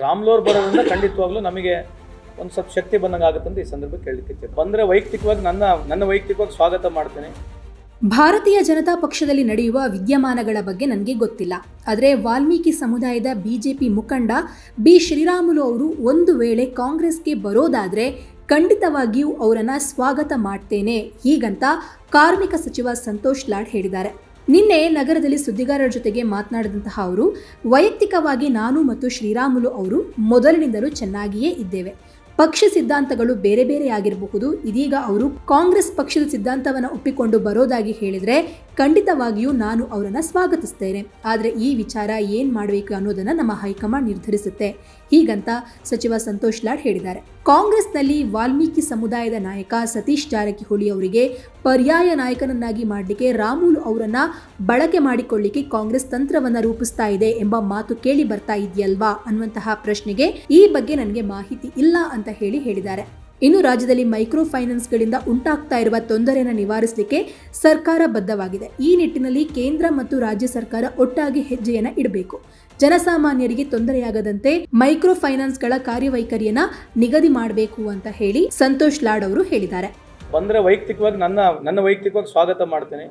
ರಾಮ್ಲೋರ್ ಬರೋದ್ರಿಂದ ಖಂಡಿತವಾಗ್ಲೂ ನಮಗೆ ಒಂದು ಸ್ವಲ್ಪ ಶಕ್ತಿ ಬಂದಂಗೆ ಆಗುತ್ತೆ ಅಂತ ಈ ಸಂದರ್ಭಕ್ಕೆ ಹೇಳಲಿಕ್ಕೆ ಬಂದರೆ ವೈಯಕ್ತಿಕವಾಗಿ ನನ್ನ ನನ್ನ ವೈಯಕ್ತಿಕವಾಗಿ ಸ್ವಾಗತ ಮಾಡ್ತೇನೆ. ಭಾರತೀಯ ಜನತಾ ಪಕ್ಷದಲ್ಲಿ ನಡೆಯುವ ವಿದ್ಯಮಾನಗಳ ಬಗ್ಗೆ ನನಗೆ ಗೊತ್ತಿಲ್ಲ. ಆದರೆ ವಾಲ್ಮೀಕಿ ಸಮುದಾಯದ ಬಿಜೆಪಿ ಮುಖಂಡ ಬಿ. ಶ್ರೀರಾಮುಲು ಅವರು ಒಂದು ವೇಳೆ ಕಾಂಗ್ರೆಸ್ಗೆ ಬರೋದಾದ್ರೆ ಖಂಡಿತವಾಗಿಯೂ ಅವರನ್ನು ಸ್ವಾಗತ ಮಾಡ್ತೇನೆ ಹೀಗಂತ ಕಾರ್ಮಿಕ ಸಚಿವ ಸಂತೋಷ್ ಲಾಡ್ ಹೇಳಿದ್ದಾರೆ. ನಿನ್ನೆ ನಗರದಲ್ಲಿ ಸುದ್ದಿಗಾರರ ಜೊತೆಗೆ ಮಾತನಾಡಿದಂತಹ ಅವರು, ವೈಯಕ್ತಿಕವಾಗಿ ನಾನು ಮತ್ತು ಶ್ರೀರಾಮುಲು ಅವರು ಮೊದಲಿನಿಂದಲೂ ಚೆನ್ನಾಗಿಯೇ ಇದ್ದೇವೆ. ಪಕ್ಷ ಸಿದ್ಧಾಂತಗಳು ಬೇರೆ ಬೇರೆ ಆಗಿರಬಹುದು. ಇದೀಗ ಅವರು ಕಾಂಗ್ರೆಸ್ ಪಕ್ಷದ ಸಿದ್ಧಾಂತವನ್ನು ಒಪ್ಪಿಕೊಂಡು ಬರೋದಾಗಿ ಹೇಳಿದ್ರೆ ಖಂಡಿತವಾಗಿಯೂ ನಾನು ಅವರನ್ನು ಸ್ವಾಗತಿಸ್ತೇನೆ. ಆದರೆ ಈ ವಿಚಾರ ಏನು ಮಾಡಬೇಕು ಅನ್ನೋದನ್ನು ನಮ್ಮ ಹೈಕಮಾಂಡ್ ನಿರ್ಧರಿಸುತ್ತೆ. ಹೀಗಂತ ಸಚಿವ ಸಂತೋಷ್ ಲಾಡ್ ಹೇಳಿದ್ದಾರೆ. ಕಾಂಗ್ರೆಸ್ನಲ್ಲಿ ವಾಲ್ಮೀಕಿ ಸಮುದಾಯದ ನಾಯಕ ಸತೀಶ್ ಜಾರಕಿಹೊಳಿ ಅವರಿಗೆ ಪರ್ಯಾಯ ನಾಯಕನನ್ನಾಗಿ ಮಾಡಲಿಕ್ಕೆ ರಾಮುಲು ಅವರನ್ನು ಬಳಕೆ ಮಾಡಿಕೊಳ್ಳಿಕ್ಕೆ ಕಾಂಗ್ರೆಸ್ ತಂತ್ರವನ್ನು ರೂಪಿಸ್ತಾ ಇದೆ ಎಂಬ ಮಾತು ಕೇಳಿ ಬರ್ತಾ ಇದೆಯಲ್ವಾ ಅನ್ನುವಂತಹ ಪ್ರಶ್ನೆಗೆ ಈ ಬಗ್ಗೆ ನನಗೆ ಮಾಹಿತಿ ಇಲ್ಲ ಅಂತ ಹೇಳಿ ಹೇಳಿದ್ದಾರೆ. ಇನ್ನು ರಾಜ್ಯದಲ್ಲಿ ಮೈಕ್ರೋ ಫೈನಾನ್ಸ್ಗಳಿಂದ ಉಂಟಾಗ್ತಾ ಇರುವ ತೊಂದರೆಯನ್ನು ನಿವಾರಿಸಲಿಕ್ಕೆ ಸರ್ಕಾರ ಬದ್ಧವಾಗಿದೆ. ಈ ನಿಟ್ಟಿನಲ್ಲಿ ಕೇಂದ್ರ ಮತ್ತು ರಾಜ್ಯ ಸರ್ಕಾರ ಒಟ್ಟಾಗಿ ಹೆಜ್ಜೆಯನ್ನು ಇಡಬೇಕು. ಜನಸಾಮಾನ್ಯರಿಗೆ ತೊಂದರೆಯಾಗದಂತೆ ಮೈಕ್ರೋ ಫೈನಾನ್ಸ್ಗಳ ಕಾರ್ಯವೈಖರಿಯನ್ನ ನಿಗದಿ ಮಾಡಬೇಕು ಅಂತ ಹೇಳಿ ಸಂತೋಷ್ ಲಾಡ್ ಅವರು ಹೇಳಿದ್ದಾರೆ. ಬಂದರೆ ವೈಯಕ್ತಿಕವಾಗಿ ನನ್ನ ನನ್ನ ವೈಯಕ್ತಿಕವಾಗಿ ಸ್ವಾಗತ ಮಾಡ್ತೇನೆ.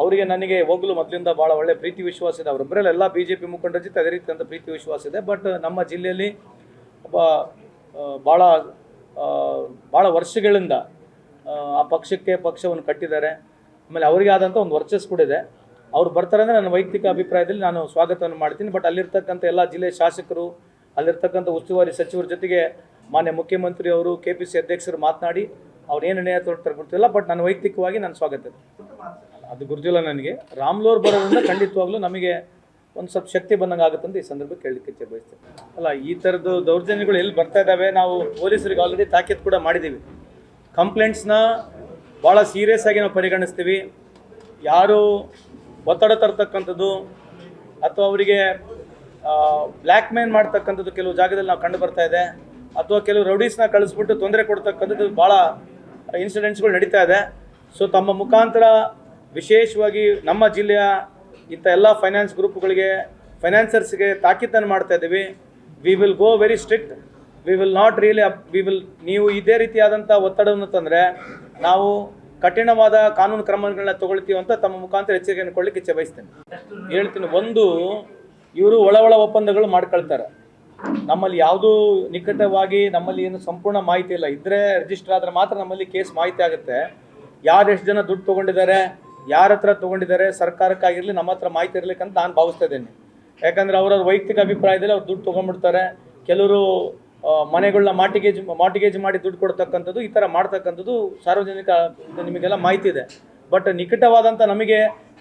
ಅವರಿಗೆ ನನಗೆ ಹೋಗಲು ಮೊದಲಿಂದ ಭಾಳ ಒಳ್ಳೆ ಪ್ರೀತಿ ವಿಶ್ವಾಸ ಇದೆ. ಅವರೊಬ್ಬರಲ್ಲಿ ಎಲ್ಲ ಬಿ ಜೆ ಪಿ ಮುಖಂಡರ ಜೊತೆ ಅದೇ ಪ್ರೀತಿ ವಿಶ್ವಾಸ ಇದೆ. ಬಟ್ ನಮ್ಮ ಜಿಲ್ಲೆಯಲ್ಲಿ ಒಬ್ಬ ಭಾಳ ಭಾಳ ವರ್ಷಗಳಿಂದ ಆ, ಪಕ್ಷಕ್ಕೆ ಪಕ್ಷವನ್ನು ಕಟ್ಟಿದ್ದಾರೆ. ಆಮೇಲೆ ಅವರಿಗೆ ಆದಂಥ ಒಂದು ವರ್ಚಸ್ ಕೂಡ ಇದೆ. ಅವ್ರು ಬರ್ತಾರೆ ಅಂದರೆ ನನ್ನ ವೈಯಕ್ತಿಕ ಅಭಿಪ್ರಾಯದಲ್ಲಿ ನಾನು ಸ್ವಾಗತವನ್ನು ಮಾಡ್ತೀನಿ. ಬಟ್ ಅಲ್ಲಿರ್ತಕ್ಕಂಥ ಎಲ್ಲ ಜಿಲ್ಲೆ ಶಾಸಕರು ಅಲ್ಲಿರ್ತಕ್ಕಂಥ ಉಸ್ತುವಾರಿ ಸಚಿವರ ಜೊತೆಗೆ ಮಾನ್ಯ ಮುಖ್ಯಮಂತ್ರಿ ಅವರು ಕೆ ಪಿ ಸಿ ಅಧ್ಯಕ್ಷರು ಮಾತನಾಡಿ ಅವ್ರು ಏನು ನಿರ್ಣಯ ತೊಡ್ತಾರೆ ಗೊತ್ತಿಲ್ಲ. ಬಟ್ ನಾನು ವೈಯಕ್ತಿಕವಾಗಿ ನಾನು ಸ್ವಾಗತ. ಅದು ಗುರುತಿಲ್ಲ ನನಗೆ. ರಾಮ್ಲೋರ್ ಬರೋದ್ರಿಂದ ಖಂಡಿತವಾಗ್ಲೂ ನಮಗೆ ಒಂದು ಸ್ವಲ್ಪ ಶಕ್ತಿ ಬಂದಂಗೆ ಅಂತ ಈ ಸಂದರ್ಭಕ್ಕೆ ಹೇಳಲಿಕ್ಕೆ ಬಯಸ್ತೇನೆ ಅಲ್ಲ, ಈ ಥರದ್ದು ದೌರ್ಜನ್ಯಗಳು ಎಲ್ಲಿ ಬರ್ತಾ ಇದ್ದಾವೆ? ನಾವು ಪೊಲೀಸರಿಗೆ ಆಲ್ರೆಡಿ ತಾಕೀತು ಕೂಡ ಮಾಡಿದ್ದೀವಿ. ಕಂಪ್ಲೇಂಟ್ಸ್ನ ಭಾಳ ಸೀರಿಯಸ್ ಆಗಿ ನಾವು ಪರಿಗಣಿಸ್ತೀವಿ. ಯಾರು ಒತ್ತಡ ತರ್ತಕ್ಕಂಥದ್ದು ಅಥವಾ ಅವರಿಗೆ ಬ್ಲ್ಯಾಕ್ ಮೇನ್ ಮಾಡ್ತಕ್ಕಂಥದ್ದು ಕೆಲವು ಜಾಗದಲ್ಲಿ ನಾವು ಕಂಡು ಬರ್ತಾ ಇದೆ. ಅಥವಾ ಕೆಲವು ರೌಡೀಸ್ನ ಕಳಿಸ್ಬಿಟ್ಟು ತೊಂದರೆ ಕೊಡ್ತಕ್ಕಂಥದ್ದು ಭಾಳ ಇನ್ಸಿಡೆಂಟ್ಸ್ಗಳು ನಡೀತಾ ಇದೆ. ಸೊ ತಮ್ಮ ಮುಖಾಂತರ ವಿಶೇಷವಾಗಿ ನಮ್ಮ ಜಿಲ್ಲೆಯ ಇಂಥ ಎಲ್ಲ ಫೈನಾನ್ಸ್ ಗ್ರೂಪ್ಗಳಿಗೆ ಫೈನಾನ್ಸರ್ಸ್ಗೆ ತಾಕೀತನ್ನು ಮಾಡ್ತಾ ಇದ್ದೀವಿ we will go very strict we will not really we will ನೀವು ಇದೇ ರೀತಿಯಾದಂಥ ಒತ್ತಡವನ್ನು ತಂದರೆ ನಾವು ಕಠಿಣವಾದ ಕಾನೂನು ಕ್ರಮಗಳನ್ನ ತಗೊಳ್ತೀವಿ ಅಂತ ತಮ್ಮ ಮುಖಾಂತರ ಎಚ್ಚರಿಕೆಯನ್ನು ಕೊಡಲಿಕ್ಕೆ ಇಚ್ಛೆ ಬಯಸ್ತೇನೆ. ಹೇಳ್ತೀನಿ, ಒಂದು, ಇವರು ಒಳ ಒಳ ಒಪ್ಪಂದಗಳು ಮಾಡ್ಕೊಳ್ತಾರೆ. ನಮ್ಮಲ್ಲಿ ಯಾವುದೂ ನಿಕಟವಾಗಿ ನಮ್ಮಲ್ಲಿ ಏನು ಸಂಪೂರ್ಣ ಮಾಹಿತಿ ಇಲ್ಲ. ಇದ್ರೆ ರಿಜಿಸ್ಟರ್ ಆದರೆ ಮಾತ್ರ ನಮ್ಮಲ್ಲಿ ಕೇಸ್ ಮಾಹಿತಿ ಆಗುತ್ತೆ. ಯಾರು ಎಷ್ಟು ಜನ ದುಡ್ಡು ತೊಗೊಂಡಿದ್ದಾರೆ ಯಾರ ಹತ್ರ ತೊಗೊಂಡಿದ್ದಾರೆ, ಸರ್ಕಾರಕ್ಕಾಗಿರಲಿ ನಮ್ಮ ಹತ್ರ ಮಾಹಿತಿ ಇರಲಿಕ್ಕೆ ಅಂತ ನಾನು ಭಾವಿಸ್ತಾ ಇದ್ದೇನೆ ಯಾಕಂದ್ರೆ ಅವರವ್ರ ವೈಯಕ್ತಿಕ ಅಭಿಪ್ರಾಯದಲ್ಲಿ ಅವ್ರು ದುಡ್ಡು ತೊಗೊಂಡ್ಬಿಡ್ತಾರೆ. ಕೆಲವರು ಮನೆಗಳನ್ನ ಮಾಟಿಗೇಜ್ ಮಾಟಿಗೇಜ್ ಮಾಡಿ ದುಡ್ಡು ಕೊಡ್ತಕ್ಕಂಥದ್ದು, ಈ ಥರ ಮಾಡ್ತಕ್ಕಂಥದ್ದು ಸಾರ್ವಜನಿಕ ನಿಮಗೆಲ್ಲ ಮಾಹಿತಿ ಇದೆ. ಬಟ್ ನಿಕಟವಾದಂಥ ನಮಗೆ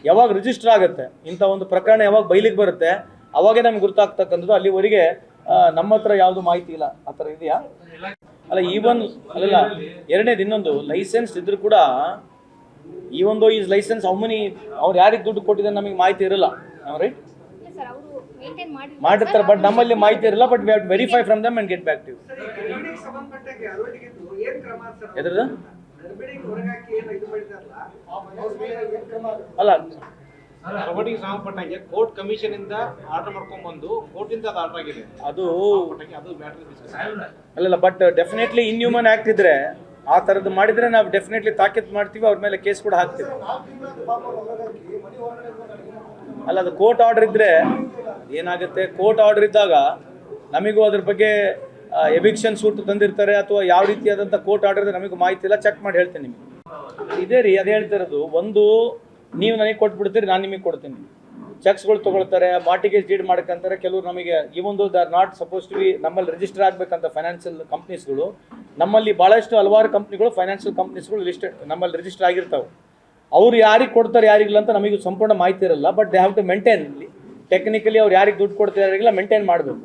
ಯಾವಾಗ ರಿಜಿಸ್ಟರ್ ಆಗುತ್ತೆ, ಇಂಥ ಒಂದು ಪ್ರಕರಣ ಯಾವಾಗ ಬೈಲಿಗೆ ಬರುತ್ತೆ, ಅವಾಗೇ ನಮ್ಗೆ ಗೊತ್ತಾಗ್ತಕ್ಕಂಥದ್ದು ಅಲ್ಲಿವರೆಗೆ ನಮ್ಮ ಹತ್ರ ಯಾವುದು ಮಾಹಿತಿ ಇಲ್ಲ. ಆ ಥರ ಇದೆಯಾ? ಅಲ್ಲ ಈವನ್ ಅಲ್ಲಲ್ಲ ಎರಡನೇದು ಇನ್ನೊಂದು ಲೈಸೆನ್ಸ್ ಇದ್ರೂ ಕೂಡ ಈ ಒಂದು ಈಸ್ ಲೈಸೆನ್ಸ್ ಹೌ ಮನಿ ಅವ್ರು ಯಾರಿಗೆ ದುಡ್ಡು ಕೊಟ್ಟಿದ್ದಾರೆ ನಮಗೆ ಮಾಹಿತಿ ಇರಲ್ಲ. ರೈಟ್ ಇಲ್ಲ ಸರ್ ಅವರು ಮೇಂಟೈನ್ ಮಾಡಿ ಮಾಡಿರ್ತಾರೆ ಬಟ್ ನಮ್ಮಲ್ಲಿ ಮಾಹಿತಿ ಇರಲ್ಲ but we have verify from them and get back to ಎದ್ರದ ಸಂಬಂಧಪಟ್ಟಾಗೆ ಅರವತ್ತಿಗಿದ್ದು ಏನ್ ಕ್ರಮ ಸರ್ ಎದ್ರದ್ದು? ಗರ್ಭಿಣಿಗೆ ಹೊರಗಾಕಿ ಏನು ಇದು ಮಾಡಿದಾರಲ್ಲ? ಅವ್ರ ಮೇಲೆ ಕ್ರಮ ಅಲ್ಲ ಸಂಬಂಧಪಟ್ಟಂಗೆ ಕೋರ್ಟ್ ಕಮಿಷನ್ ಇಂದ ಆರ್ಡರ್ ಮಾಡ್ಕೊಂಡ್ ಬಂದು ಕೋರ್ಟ್ ಇಂದ ಅದು ಆರ್ಡರ್ ಆಗಿದೆ. ಅದು ಅಲ್ಲಲ್ಲ ಬಟ್ ಡೆಫಿನೆಟ್ಲಿ ಇನ್ಹ್ಯೂಮನ್ ಆಕ್ಟ್ ಇದ್ರೆ ಆ ಥರದ್ದು ಮಾಡಿದ್ರೆ ನಾವು ಡೆಫಿನೆಟ್ಲಿ ತಾಕೀತು ಮಾಡ್ತೀವಿ, ಅವ್ರ ಮೇಲೆ ಕೇಸ್ ಕೂಡ ಹಾಕ್ತೀವಿ. ಅಲ್ಲ, ಅದು ಕೋರ್ಟ್ ಆರ್ಡರ್ ಇದ್ರೆ ಏನಾಗುತ್ತೆ? ಕೋರ್ಟ್ ಆರ್ಡರ್ ಇದ್ದಾಗ ನಮಗೂ ಅದ್ರ ಬಗ್ಗೆ ಎವಿಕ್ಷನ್ ಸೂಟ್ ತಂದಿರ್ತಾರೆ ಅಥವಾ ಯಾವ ರೀತಿಯಾದಂಥ ಕೋರ್ಟ್ ಆರ್ಡರ್ ಇದೆ ನಮಗೂ ಮಾಹಿತಿ ಇಲ್ಲ ಚೆಕ್ ಮಾಡಿ ಹೇಳ್ತೇನೆ ನಿಮಗೆ. ಇದೇ ರೀ, ಅದು ಹೇಳ್ತಿರೋದು ಒಂದು, ನೀವು ನನಗೆ ಕೊಟ್ಬಿಡ್ತೀರಿ, ನಾನು ನಿಮಗೆ ಕೊಡ್ತೀನಿ. ಚೆಕ್ಸ್ಗಳು ತೊಗೊಳ್ತಾರೆ, ಮಾರ್ಟಿಗೇಜ್ ಡೀಡ್ ಮಾಡ್ಕೊಂತಾರೆ ಕೆಲವರು ನಮಗೆ ಈ ಒಂದು the not suppose to be ನಮ್ಮಲ್ಲಿ ರಿಜಿಸ್ಟರ್ ಆಗಬೇಕಂತ ಫೈನಾನ್ಷಿಯಲ್ ಕಂಪ್ನೀಸ್ಗಳು ನಮ್ಮಲ್ಲಿ ಭಾಳಷ್ಟು ಹಲವಾರು ಕಂಪ್ನಿಗಳು ಫೈನಾನ್ಷಿಯಲ್ ಕಂಪ್ನೀಸ್ಗಳು ಲಿಸ್ಟೆಡ್ ನಮ್ಮಲ್ಲಿ ರಿಜಿಸ್ಟರ್ ಆಗಿರ್ತಾವೆ. ಅವ್ರು ಯಾರಿಗೆ ಕೊಡ್ತಾರೆ, ಯಾರಿಗಿಲ್ಲ ಅಂತ ನಮಗೆ ಸಂಪೂರ್ಣ ಮಾಹಿತಿ ಇರಲ್ಲ but they have to maintain technically ಅವ್ರು ಯಾರಿಗೆ ದುಡ್ಡು ಕೊಡ್ತಾರೆ, ಯಾರಿಗಿಲ್ಲ ಮೇಂಟೈನ್ ಮಾಡಬೇಕು.